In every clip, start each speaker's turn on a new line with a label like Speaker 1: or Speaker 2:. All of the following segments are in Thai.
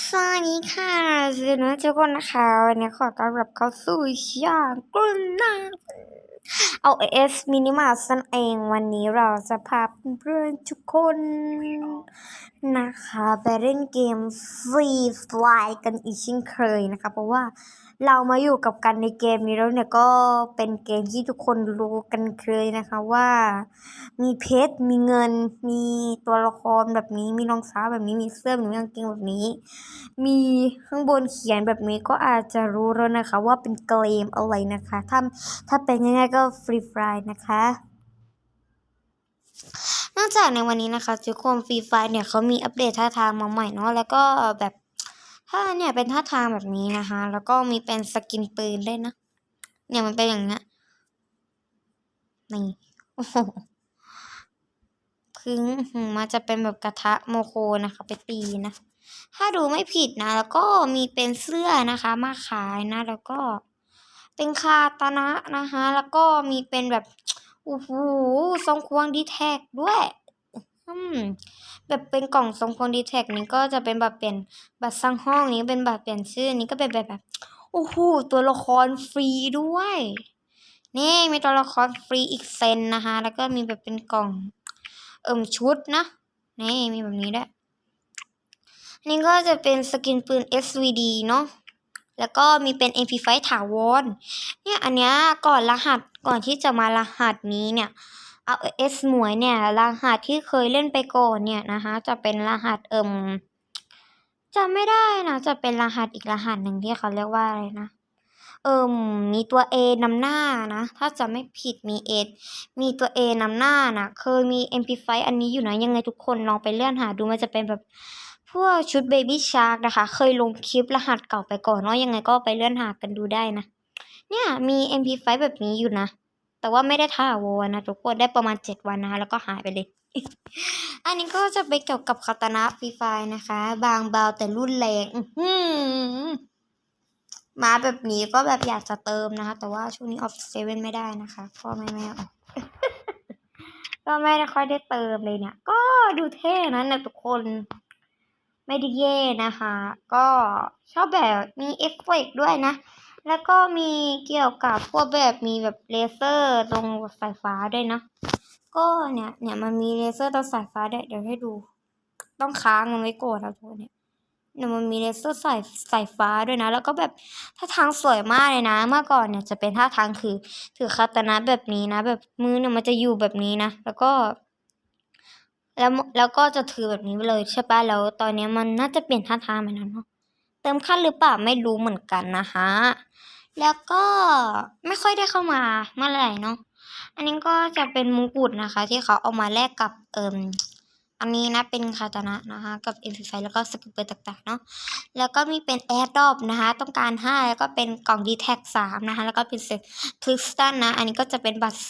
Speaker 1: สวัสดีค่ะสวัสดีทุกคนนะคะวันนี้ขอต้อนรับเข้าสู่ช่องกลุ่นนาเอาเอสมินิมาสันเองวันนี้เราจะพาเพื่อนๆทุกคน นะคะไปเล่นเกมฟรีไฟกันอีกเช่นเคยนะคะ เพราะว่าเรามาอยู่กับกันในเกมนี้แล้วเนี่ยก็เป็นเกมที่ทุกคนรู้กันเคยนะคะว่า มีเพชรมีเงิน มีตัวละครแบบนี้ มีรองเท้าแบบนี้มีเสื้อแบบนี้กางเกงแบบนี้ มีข้างบนเขียนแบบนี้ก็อาจจะรู้แล้วนะคะ ว่าเป็นเกมอะไรนะคะ ถ้าถ้าเป็นยังไงก็ฟรีไฟนะคะ นอกจากในวันนี้นะคะทุกคนฟรีไฟเนี่ยเขามีอัปเดตท่าทางมาใหม่เนาะแล้วก็แบบถ้าเนี่ยเป็นท่าทางแบบนี้นะคะ แล้วก็มีเป็นสกินปืนด้วยนะ เนี่ยมันเป็นอย่างเงี้ยนี่โอ้โหพึ่งมันจะเป็นแบบกระทะโมโคนะคะไปตีนะ ถ้าดูไม่ผิดนะ แล้วก็มีเป็นเสื้อนะคะ มาขายนะ แล้วก็เป็นคาตานะนะคะ แล้วก็มีเป็นแบบ โอ้โหทรงควงดีแท็กด้วยอืมแบบเป็นกล่องทรงควงดีแท็กนี้ก็จะเป็นแบบเปลี่ยนบัตรสร้างห้องนี้เป็นบัตรเปลี่ยนชื่อนี้ก็เป็นแบบแบบโอ้โหตัวละครฟรีด้วย นี่มีตัวละครฟรีอีกเซนนะคะ แล้วก็มีแบบเป็นกล่อง เอิ่มชุดนะนี่มีแบบนี้ด้วยนนี้ก็จะเป็นสกินปืน SVD เนาะแล้วก็มีเป็น MP5 ถาวรเนี่ยอันเนี้ยก่อนรหัส ก่อนที่จะมารหัสนี้เนี่ยเอาเอสหมวยเนี่ยรหัสที่เคยเล่นไปก่อนเนี่ยนะคะจะเป็นรหัสเอิ่มจำไม่ได้นะจะเป็นรหัสอีกรหัสหนึ่งที่เขาเรียกว่าอะไรนะเอิ่มมีตัว A นำหน้านะ ถ้าจะไม่ผิดมี A มีตัว A นำหน้านะ เคยมี MP5 อันนี้อยู่นะ ยังไงทุกคนลองไปเลื่อนหาดูมันจะเป็นแบบ พวกชุด Baby Shark นะคะ เคยลงคลิปรหัสเก่าไปก่อนเนาะยังไงก็ไปเลื่อนหากันดูได้นะ เนี่ยมี MP5 แบบนี้อยู่นะ แต่ว่าไม่ได้ถาวรนะทุกคนได้ประมาณ 7 วันนะคะแล้วก็หายไปเลย อันนี้ก็จะไปเกี่ยวกับคาตานะฟรีไฟนะคะ บางเบาแต่รุ่นแรงมาแบบนี้ก็แบบอยากจะเติมนะคะ แต่ว่าช่วงนี้ออฟเซเว่นไม่ได้นะคะพราะไม่ไม่ก็ไม่ได้ค่อยได้เติมเลยเนี่ย ก็ดูเท่นั้นนะทุกคน ไม่ได้แย่นะคะ ก็ชอบแบบมีเอฟเฟกด้วยนะ แล้วก็มีเกี่ยวกับพวกแบบมีแบบเลเซอร์ตรงสายฟ้าด้วยนะ ก็เนี่ยเนี่ยมันมีเลเซอร์ตรงสายฟ้าด้วยเดี๋ยวให้ดู ต้องค้างมันไว้ก่อนนะทุกคนเนี่ยเนี่ยมันมีเลเซอร์สายสายฟ้าด้วยนะ แล้วก็แบบท่าทางสวยมากเลยนะ เมื่อก่อนเนี่ยจะเป็นท่าทางคือถือคาตานะแบบนี้นะ แบบมือเนี่ยมันจะอยู่แบบนี้นะ แล้วก็ แล้วแล้วก็จะถือแบบนี้ไปเลยใช่ปะแล้วตอนนี้มันน่าจะเปลี่ยนท่าทางไปแล้วเนาะ เติมขั้นหรือเปล่าไม่รู้เหมือนกันนะคะแล้วก็ไม่ค่อยได้เข้ามาเมื่อไหร่เนาะอันนี้ก็จะเป็นมงกุฎนะคะ ที่เขาเอามาแลกกับเอิมอันนี้นะเป็นคาตานะนะคะกับ MP5 แล้วก็สกิปเปอร์ต่างๆเนาะแล้วก็มีเป็นแอร์ดอปนะคะ ต้องการ 5 แล้วก็เป็นกล่องดีแท็ก3นะคะ แล้วก็เป็นเซ็ตคริสตัลนะ อันนี้ก็จะเป็นบัตร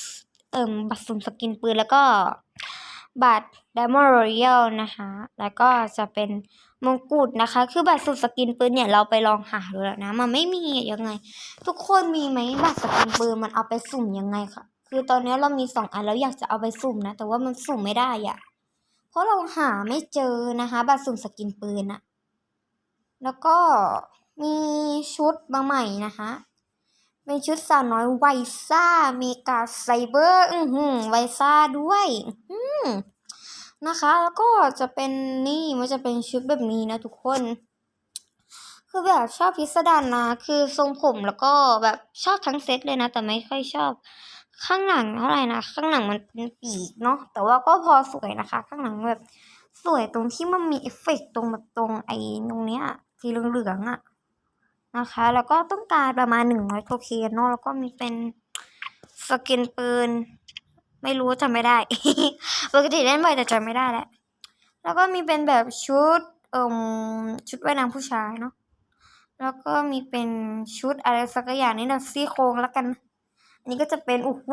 Speaker 1: เอิมบัตรสุ่มสกินปืนแล้วก็ บัตร Diamond Royal นะคะ แล้วก็จะเป็นมงกุฎนะคะ คือบัตรสุ่มสกินปืนเนี่ยเราไปลองหาดูแล้วนะ มันไม่มียังไง ทุกคนมีไหมบัตรสกินปืนมันเอาไปสุ่มยังไงคะคือตอนนี้เรามีสองอันแล้วอยากจะเอาไปสุ่มนะ แต่ว่ามันสุ่มไม่ได้อะเพราะเราหาไม่เจอนะคะ บัตรสุ่มสกินปืนอะแล้วก็มีชุดมาใหม่นะคะ เป็นชุดสาวน้อยไวซ่าเมกาไซเบอร์อือหือไวซ่าด้วยอืมนะคะ แล้วก็จะเป็นนี่มันจะเป็นชุดแบบนี้นะทุกคน คือแบบชอบพิสดารนะ คือทรงผมแล้วก็แบบชอบทั้งเซตเลยนะ แต่ไม่ค่อยชอบข้างหลังเท่าไหร่นะ ข้างหลังมันเป็นปีกเนาะแต่ว่าก็พอสวยนะคะ ข้างหลังแบบสวยตรงที่มันมีเอฟเฟกต์ตรงแบบตรงไอ้ตรงเนี้ยสีเหลืองๆอะ นะคะ แล้วก็ต้องการประมาณหนึ่งร้อยโทเคนเนาะแล้วก็มีเป็นสกินปืน ไม่รู้จำไม่ได้ ปกติเล่นบ่อยแต่จำไม่ได้แหล้วแล้วก็มีเป็นแบบชุดเอ่มชุดว่ายน้ำผู้ชายเนาะแล้วก็มีเป็นชุดอะไรสักอย่างนี่นะซี่โครงแล้วกัน อันนี้ก็จะเป็นโอ้โห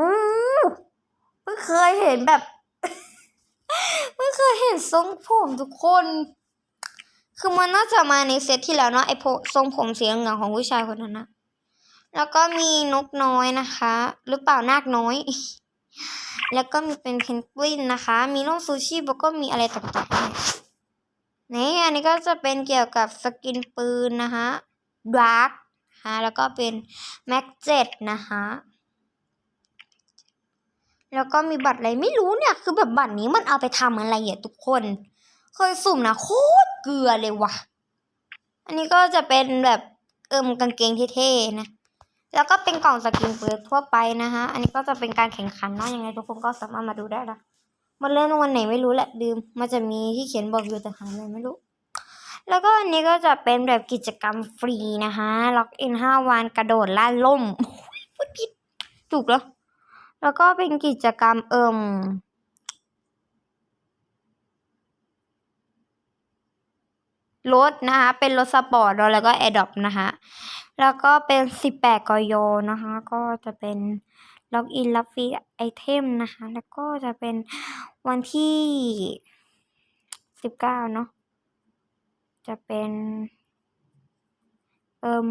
Speaker 1: เพิ่งเคยเห็นแบบเพิ่งเคยเห็นทรงผมทุกคน คือมันน่าจะมาในเซตที่แล้วเนาะไอโพทรงผมสีเหลืองของผู้ชายคนนั้นนะแล้วก็มีนกน้อยนะคะ หรือเปล่านาคน้อย แล้วก็มีเป็นเพนกวินนะคะ มีโลกซูชิแล้วก็มีอะไรต่างๆนี่อันนี้ก็จะเป็นเกี่ยวกับสกินปืนนะคะดาร์กฮะแล้วก็เป็นแม็กเจ็ดนะคะแล้วก็มีบัตรอะไรไม่รู้เนี่ย คือแบบบัตรนี้มันเอาไปทำอะไรอะทุกคน เคยสุ่มนะโคตรเกลือเลยว่ะ อันนี้ก็จะเป็นแบบเอิมกางเกงเท่ๆนะ แล้วก็เป็นกล่องสกินเปืนทั่วไปนะคะอันนี้ก็จะเป็นการแข่งขันเนาะยังไงทุกคนก็สามารถมาดูได้นะมันเล่นวันไหนไม่รู้แหละลืมมันจะมีที่เขียนบอกอยู่แต่หาอะไรไม่รู้ แล้วก็อันนี้ก็จะเป็นแบบกิจกรรมฟรีนะคะล็อกอินห้าวันกระโดดล่าล่มโอ้ยพูดผิดถูกแล้วแล้วก็เป็นกิจกรรมเอิม รถนะคะ เป็นรถสปอร์ตแล้วก็แอร์ดอปนะคะ แล้วก็เป็นสิบแปดกยนะคะ ก็จะเป็นล็อกอินรับฟรีไอเทมนะคะ แล้วก็จะเป็นวันที่สิบเก้าเนาะ จะเป็น เอิม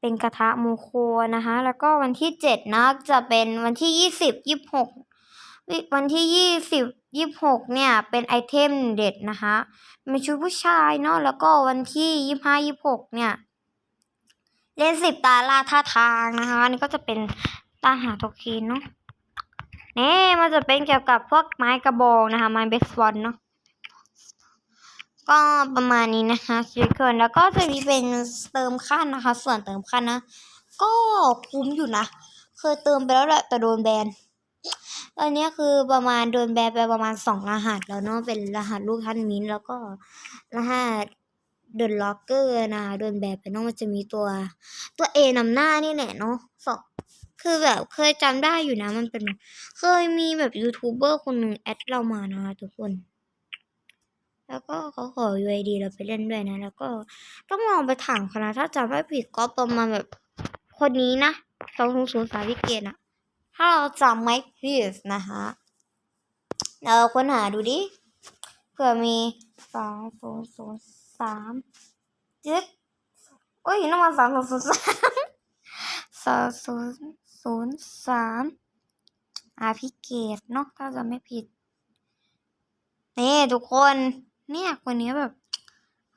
Speaker 1: เป็นกระทะโมโคนะคะ แล้วก็วันที่เจ็ดนะ จะเป็นวันที่ยี่สิบยี่หก วันที่ยี่สิบยี่หกเนี่ยเป็นไอเทมเด็ดนะคะเป็นชุดผู้ชายเนาะแล้วก็วันที่ยี่ห้ายี่หกเนี่ยเล่นสิบตาลาท่าทางนะคะอันนี้ก็จะเป็นตาหาโทเคนเนาะนี่มันจะเป็นเกี่ยวกับพวกไม้กระบองนะคะไม้เบสบอลเนาะก็ประมาณนี้นะคะชีวิตคนแล้วก็จะมีเป็นเติมขั้นนะคะ ส่วนเติมขั้นนะ ก็คุ้มอยู่นะ เคยเติมไปแล้วแหละแต่โดนแบน อนนี้คือประมาณโดนแบนไปประมาณสองรหัสแล้วเนาะเป็นรหัสลูกท่านมิ้นท์แล้วก็รหัสเดนล็อกเกอร์นะโดนแบนไปเนาะมันจะมีตัวตัวเอนำหน้านี่แหละเนาะสองคือแบบเคยจำได้อยู่นะมันเป็น เคยมีแบบยูทูบเบอร์คนหนึ่งแอดเรามานะทุกคน แล้วก็เขาขอ UID เราไปเล่นด้วยนะ แล้วก็ต้องลองไปถามเขานะถ้าจำไม่ผิดก็ประมาณแบบคนนี้นะสองศูนย์ศูนย์สามวิเกตอะ ถ้าเราจำไม่ผิดนะคะเราค้นหาดูดิ เผื่อมีสองศูนย์ศูนย์สามจึ๊กโอ้ยน้ำมันสามศูนย์ศูนย์สามสองศูนย์ศูนย์สามอาพิเกตเนาะถ้าจำไม่ผิด นี่ทุกคน เนี่ยคนนี้แบบ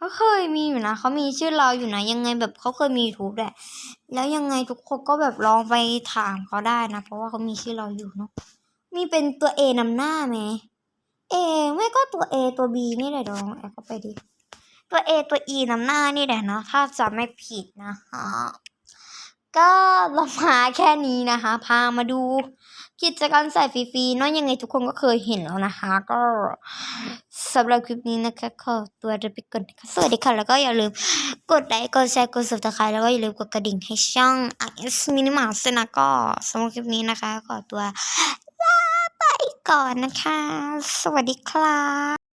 Speaker 1: เขาเคยมีอยู่นะเขามีชื่อเราอยู่นะยังไงแบบเขาเคยมียูทูบแหละแล้วยังไงทุกคนก็แบบลองไปถามเขาได้นะ เพราะว่าเขามีชื่อเราอยู่เนาะมีเป็นตัวเอนำหน้าไหมเอไม่ก็ตัวเอตัวบีนี่แหละดองแอบเข้าไปดิตัวเอตัวอีนำหน้านี่แหละเนาะถ้าจำไม่ผิดนะคะก็เรามาแค่นี้นะคะ พามาดู กิจกรรมใส่ฟรีๆเนาะยังไงทุกคนก็เคยเห็นแล้วนะคะ ก็ สำหรับคลิปนี้นะคะขอตัวจะไปก่อนนะคะสวัสดีค่ะ แล้วก็อย่าลืมกดไลค์กดแชร์กด subscribe แล้วก็อย่าลืมกดกระดิ่งให้ช่อง i s minimal ด้วยนะก็สำหรับคลิปนี้นะคะ ขอตัวลาไปก่อนนะคะ สวัสดีครับ